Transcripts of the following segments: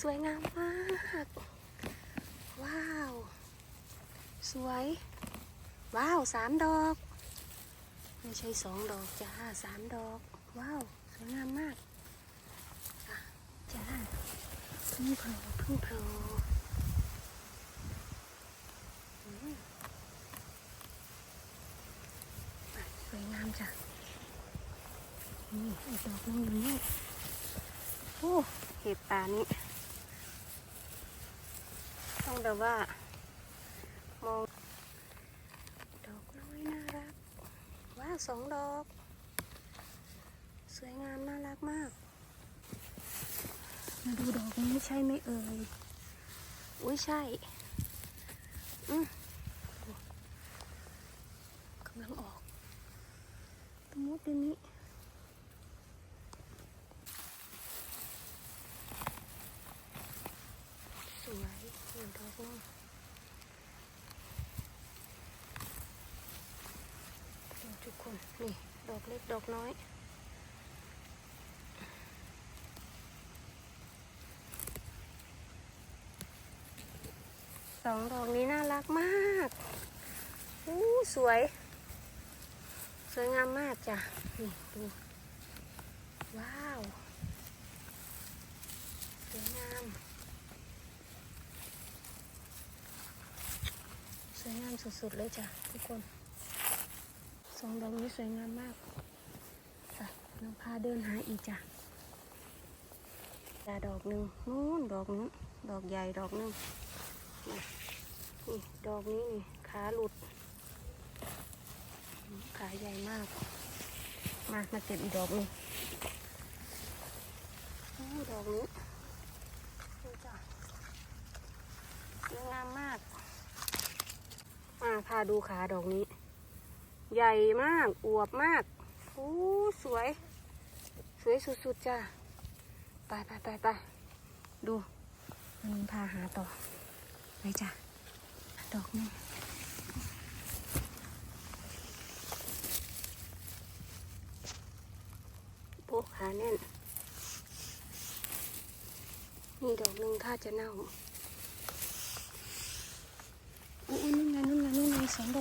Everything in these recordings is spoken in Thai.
สวยงามมาก ว้าว สวย ว้าวสามดอก ไม่ใช่สองดอกจ้าสามดอก ว้าว สวยงามมากจ้าจ้าพึ่งโผล่พึ่งโผล่สวยงามจ้ะนี่อีกดอกนึงอยู่นี่โอ้เห็บตานี้ แบบว่า มอง ดอกน้อยน่ารัก ว้าสองดอก สวยงามน่ารักมาก มาดูดอกนี้ใช่ไหมเอ่ย อุ้ยใช่ อืมกำลังออกตะมุดเดี๋ยวนี้ ส วยเห็นดอกทุกคนนี่ดอกเล็กดอกน้อยสองดอกนี้น่ารักมากอู้สวย สวยงามมากจ้ะนี่ดูว้าว สวยงาม ส วยงามสุดๆเลยจ้ะทุกคนสองดอกนี้สวยงามมากจ้ะน้องพาเดินหาอีกจ้ะจ้ะดอกหนึ่งนู้นดอกนู้นดอกใหญ่ดอกหนึ่งนี่ดอกนี้นี่ขาหลุด ขาใหญ่มาก มามาเก็บอีกดอกหนึงโอ้ดอกนี้ดูจ้ะสวยงามมาก มาพาดูขาดอกนี้ ใหญ่มากอวบมากโอ้สวย สวยสุดๆจ้ะไปไปไปไปดูมันพาหาต่อไปจ้ะดอกนึงโป๊ะขาแน่นนี่ดอกหนึ่งถ้าจะเน่าอุ้ย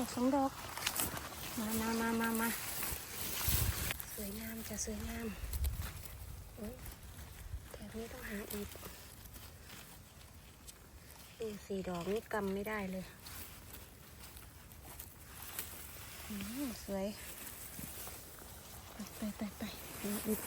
อกสองดอก มามามามามาสวยงามจะสวยงามโอ้ยแถบนี้ต้องหาอีกนี่สี่ดอกนี่กำไม่ได้เลยอืมสวย ไปไปไปไปดูอีก